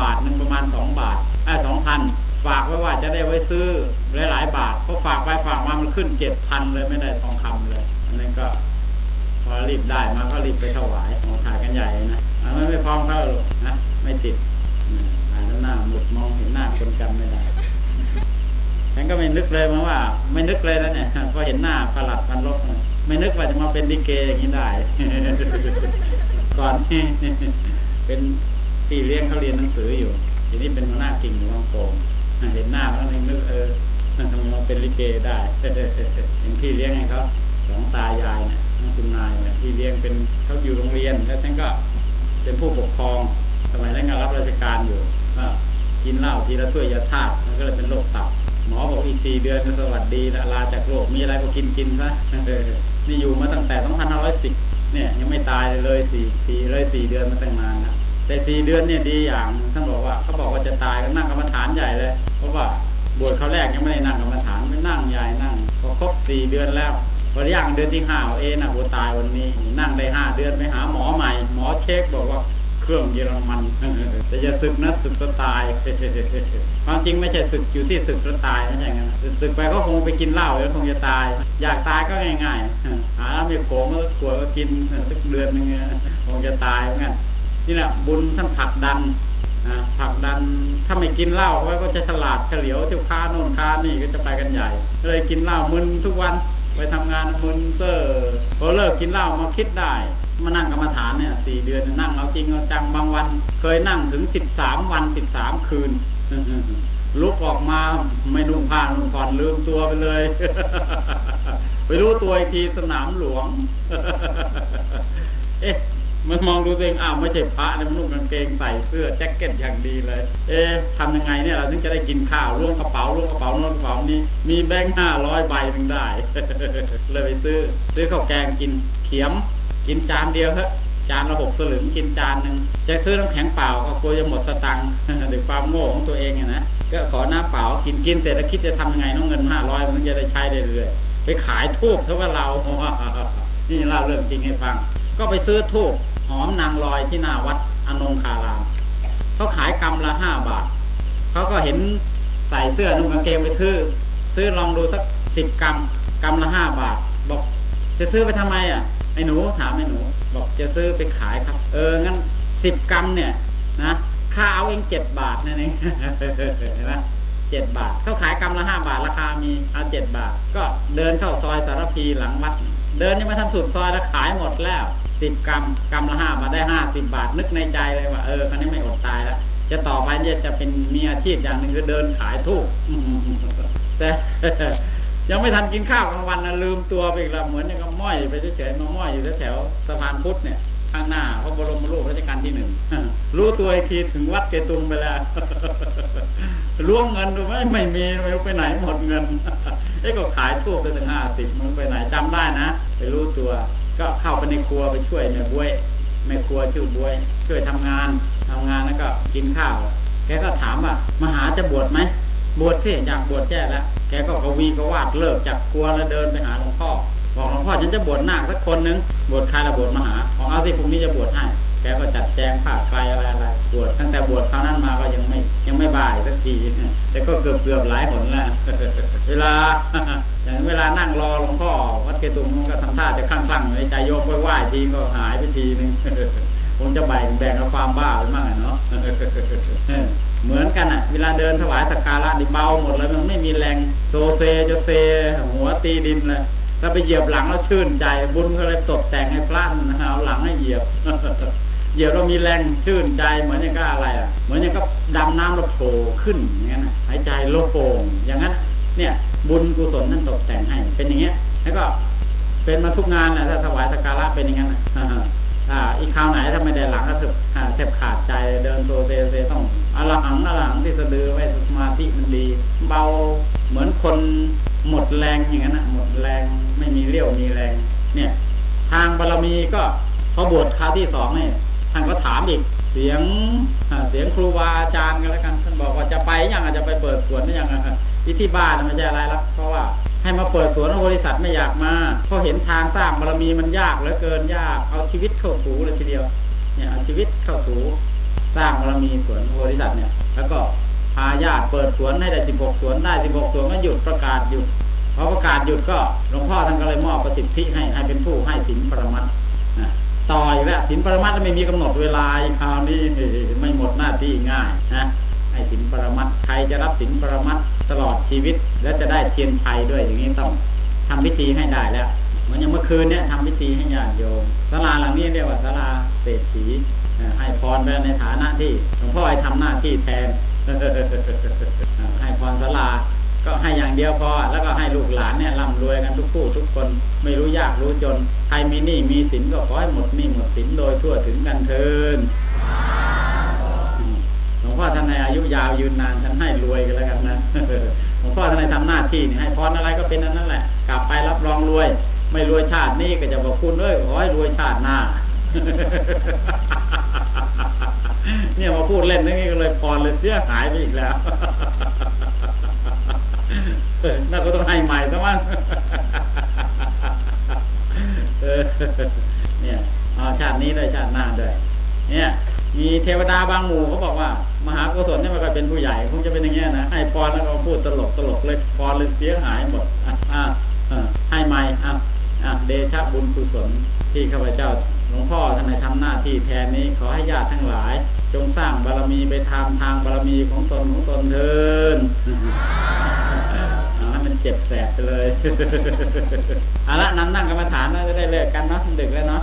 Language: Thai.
บาทหนึ่งประมาณสองบาทไอ่าสองพันฝากไว้ว่าจะได้ไว้ซื้อหลายๆบาทเพราะฝากไปฝากมามันขึ้นเจ็ดพันเลยไม่ได้ทองคำเลยอันนั้นก็ พอรีบได้มาก็รีบไปถวายของถ่ายกันใหญ่นะอันนั้นไม่พร้อมเขาหรอกนะไม่ติดอ่านแล้วหน้าหมุดมองเห็นหน้าคนจำไม่ได้ฉันก็ไม่นึกเลยมาว่า ไม่นึกเลยนะเนี่ยพอเห็นหน้าประหลัดพันลบไม่นึกว่าจะมาเป็นดิเกอย่างนี้ได้ ก่อนที่เป็น พี่เลี้ยงเขาเรียนหนังสืออยู่ทีนี้เป็นหัวหน้ากิ่งอยู่บางโป่งเห็นหน้าแล้วนึกเออทำไมมาเป็นลิเกได้เป็นพี่เลี้ยงให้เขาสองตายายเนี่ยคุณนายเนี่ยพี่เลี้ยงเป็นเขาอยู่โรงเรียนแล้วฉันก็เป็นผู้ปกครองสมัยนั้นก็รับราชการอยู่ก็กินเหล้าทีละถ้วยยาธาตุมันก็เลยเป็นโรคตับหมอบอกอีสี่เดือนสวัสดีแล้วลาจากโรคมีอะไรก็กินกินซะนี่อยู่มาตั้งแต่ 2510 เนี่ยยังไม่ตายเลยสี่สี่เลยสี่เดือนมาตั้งนานนะ แต่สี่เดือนเนี่ยดีอย่างท่านบอกว่าเขาบอกว่าจะตายก็นั่งกรรมฐานใหญ่เลย เพราะว่าบวชเขาแรกยังไม่ได้นั่งกรรมฐานไม่นั่งใหญ่นั่งพอครบสี่เดือนแล้วพอย่างเดือนที่ห้าเอะนะโหตายวันนี้นั่งได้ห้าเดือนไปหาหมอใหม่ หมอเช็คบอกว่าเครื่องเยอรมันแต่อย่าศึกนะศึกก็ตายความจริงไม่ใช่ศึกอยู่ที่ศึกก็ตายไม่ใช่ไงนศึกไปก็คงไปกินเหล้าแล้วคงจะตาย อยากตายก็ง่ายๆหาไม่โขงก็ขวดก็กินสักเดือนหนึงเนี่ยคงจะตายเหมือนกัน นี่แหละบุญท่านผลักดันผลักดันถ้าไม่กินเหล้าไว้ก็จะฉลาดเฉลียวเที่ยวค้าโน่นค้านี่ก็จะไปกันใหญ่ก็เลยกินเหล้ามึนทุกวันไปทำงานมึนเซ่อพอเลิกกินเหล้ามาคิดได้มานั่งกรรมฐานเนี่ยสี่เดือนนั่งเอาจริงเอาจังบางวัน เคยนั่งถึงสิบสามวันสิบสามคืนลุกออกมาไม่นุ่งผ้านุ่งผ่อนลืมตัวไปเลยไปรู้ตัวอีกทีสนามหลวง เอ๊ะ มันมองดูตัวเองอ้าวไม่ใช่พระนะมันนุ่งกางเกงใส่เสื้อแจ็คเก็ตอย่างดีเลย เอ๊ะทำยังไงเนี่ยเราถึงจะได้กินข้าวล้วงกระเป๋าล้วงกระเป๋าล้วงกระเป๋านี้ มีแบงค์ห้าร้อยใบหนึ่งได้ เลยไปซื้อ ซื้อข้าวแกงกินเขียม กินจานเดียวครับจานละหกสลึงกินจานหนึ่งจะซื้อน้ำแข็งเปล่าก็กลัวจะหมดสตังค์ด้วยความโง่ของตัวเองอะนะก็ขอหน้ำเปล่ากินกินเสร็จแล้วคิดจะทำยังไงน้องเงินห้าร้อยมันจะได้ใช้ได้เรื่อยไปขายทูบเท่ากับเรานี่เล่าเรื่องจริงให้ฟัง ก็ไปซื้อทูบ หอมนางลอยที่หน้าวัดอนงคารามเขาขายกำละห้าบาทเขาก็เห็นใส่เสื้อนุ่งกางเกงไปซื้อซื้อลองดูสักสิบกำกำละห้าบาท บอก จะซื้อไปทำไมอะไอ้หนูถามไอ้หนู บอกจะซื้อไปขายครับ เอองั้นสิบกรัมเนี่ยนะค่าเอาเองเจ็ดบาทนั่นเองเห็นไหมเจ็ดบาทเขาขายกรัมละห้าบาทราคามีเอาเจ็ดบาท ก็เดินเข้าซอยสารพีหลังวัด เดินยังไม่ทันสุดซอยแล้วขายหมดแล้ว สิบกรัมกรัมละห้าบาทได้ห้าสิบบาทนึกในใจเลยว่าเออคันนี้ไม่อดตายแล้วจะต่อไปเนี่ยจะเป็นมีอาชีพอย่างหนึ่งคือเดินขายทูบแต่ยังไม่ทันกินข้าวกลางวันนะลืมตัวไปล้วเหมือนอย่างกับม้อยไปเฉยๆมาม้อยอยู่แถวสะพานพุทธเนี่ยข้างหน้าพระบรมรูปรัชกาลที่หนึ่งรู้ตัวอีกทีถึงวัดเกตุงไปแล้วล้วงเงินดูไหมไม่มีไม่รู้ไปไหนหมดเงินเอ้ก็ขายทูบไปถึงห้าสิบมันไปไหนจำได้นะ ไปรู้ตัว ก็เข้าไปในครัวไปช่วยแม่บวยแม่ครัวชื่อบวย ช่วยทำงานทำงานแล้วก็กินข้าว แกก็ถามว่ามหาจะบวชไหมบวชสิอยากบวชแค่แล้วแกก็กวีก็วาดเลิกจากครัวแล้วเดินไปหาหลวงพ่อบอกหลวงพ่อฉันจะบวชหนาสักคนนึงบวชใครละบวชมหาของเอาสิพรุ่งนี้จะบวชให้ แกก็จัดแจงผ้าไฟอะไรอะไรบวชตั้งแต่บวชคราวนั้นมาก็ยังไม่ยังไม่บ่ายสักทีแต่ก็เกือบเกือบหลายหนแล้วเวลาอย่างเวลานั่งรอหลวงพ่อวัดเกตุงมันก็ทำท่าจะคลั่งคลั่งๆในใจโยมไหว้ทีก็หายไปทีนึงคงจะแบ่งแบ่งกับความบ้าไปมั่งอะเนาะเหมือนกันอะ เวลาเดินถวายสักการะนี่เบาหมดเลยมันไม่มีแรงโซเซจะเซ หัวตีดินเลยถ้าไปเหยียบหลังแล้วชื่นใจบุญก็เลยตกแต่งให้พระนะฮะเอาหลังให้เหยียบ เหยียบเรามีแรงชื่นใจเหมือนอย่างก็อะไรอะ เหมือนอย่างก็ดำน้ำเราโผล่ขึ้นอย่างนั้นหายใจโล่งโปร่งอย่างนั้น เนี่ยบุญกุศลท่านตกแต่งให้เป็นอย่างเงี้ย แล้วก็เป็นมาทุกงานนะถ้าถวายสักการะเป็นอย่างนั้นอ่าอีกคราวไหนถ้าไม่ได้หลังก็แทบอ่าแทบขาดใจเดินโซเซเซต้องอรหังอรหังที่สะดือไว้สมาธิมันดี เบาเหมือนคนหมดแรงอย่างนั้นนะหมดแรงไม่มีเรี่ยวมีแรง เนี่ย ทางบารมีก็พอบวชคราวที่สองเนี่ย ท่านก็ถามอีกเสียงเสียงครูบาอาจารย์กันแล้วกัน ท่านบอกว่าจะไปยังอาจจะไปเปิดสวนหรือยังอะที่ที่บ้านไม่ใช่อะไรละเพราะว่าให้มาเปิดสวนบริษัทไม่อยากมาเพราะเห็นทางสร้างบารมีมันยากเหลือเกินยากเอาชีวิตเข้าถูเลยทีเดียวเนี่ยเอาชีวิตเข้าถูสร้างบารมีสวนโพธิสัตว์เนี่ย แล้วก็พาญาติเปิดสวนให้ได้16สวนได้16สวนก็หยุดประกาศหยุดพอประกาศหยุดก็หลวงพ่อท่านก็เลยมอบประสิทธิให้ให้เป็นผู้ให้สินปรมัตถ์ ต่ออีกแล้วสินปรมัตถ์ไม่มีกำหนดเวลาคราวนี้ไม่หมดหน้าที่ง่ายนะให้สินปรมัตถ์ใครจะรับสินปรมัตถ์ตลอดชีวิต และจะได้เทียนชัยด้วยอย่างนี้ต้องทำพิธีให้ได้แล้วเหมือนอย่างเมื่อคืนเนี่ยทำพิธีให้ญาติโยมศาลาหลังนี้เรียกว่าศาลาเศรษฐีให้พรไปในฐานะที่หลวงพ่อให้ทำหน้าที่แทนให้พรศาลา ก็ให้อย่างเดียวพอ แล้วก็ให้ลูกหลานเนี่ยร่ำรวยกันทุกผู้ทุกคนไม่รู้ยากรู้จนใครมีหนี้มีสินก็ขอให้หมดหนี้หมดสินโดยทั่วถึงกันเทินหลวงพ่อท่านในอายุยาวยืนนานท่านให้รวยกันแล้วกันนะหลวงพ่อท่านในทำหน้าที่นี่ให้พรอะไรก็เป็นอันนั้นแหละ กลับไปรับรองรวย ไม่รวยชาตินี้ก็จะบอกคุณเอ้ยขอให้รวยชาติหน้าเนี่ยมาพูดเล่นนั่นนี่ก็เลยพรเลยเสียหายไปอีกแล้ว น่าก็ต้องให้ใหม่ซะมั้งเออเนี่ยอาชาตินี้ด้วยชาติหน้าด้วยเนี่ย มีเทวดาบางหมู่เขาบอกว่า มหากุศลเนี่ยมันก็เป็นผู้ใหญ่คงจะเป็นอย่างเงี้ยนะให้พรแล้วก็พูดตลกตลกเลยพรเลยเสียหายหมดอะอะให้ใหม่อะอะเดชะบุญกุศลที่ข้าพเจ้าหลวงพ่อท่านในทำหน้าที่แทนนี้ขอให้ญาติทั้งหลาย จงสร้างบารมีไปทำทางบารมีของตนของตนเทิน เจ็บแสบไปเลย เอาละนั่งนั่งกรรมฐานนะจะได้เลิกกันเนาะดึกแล้วเนาะ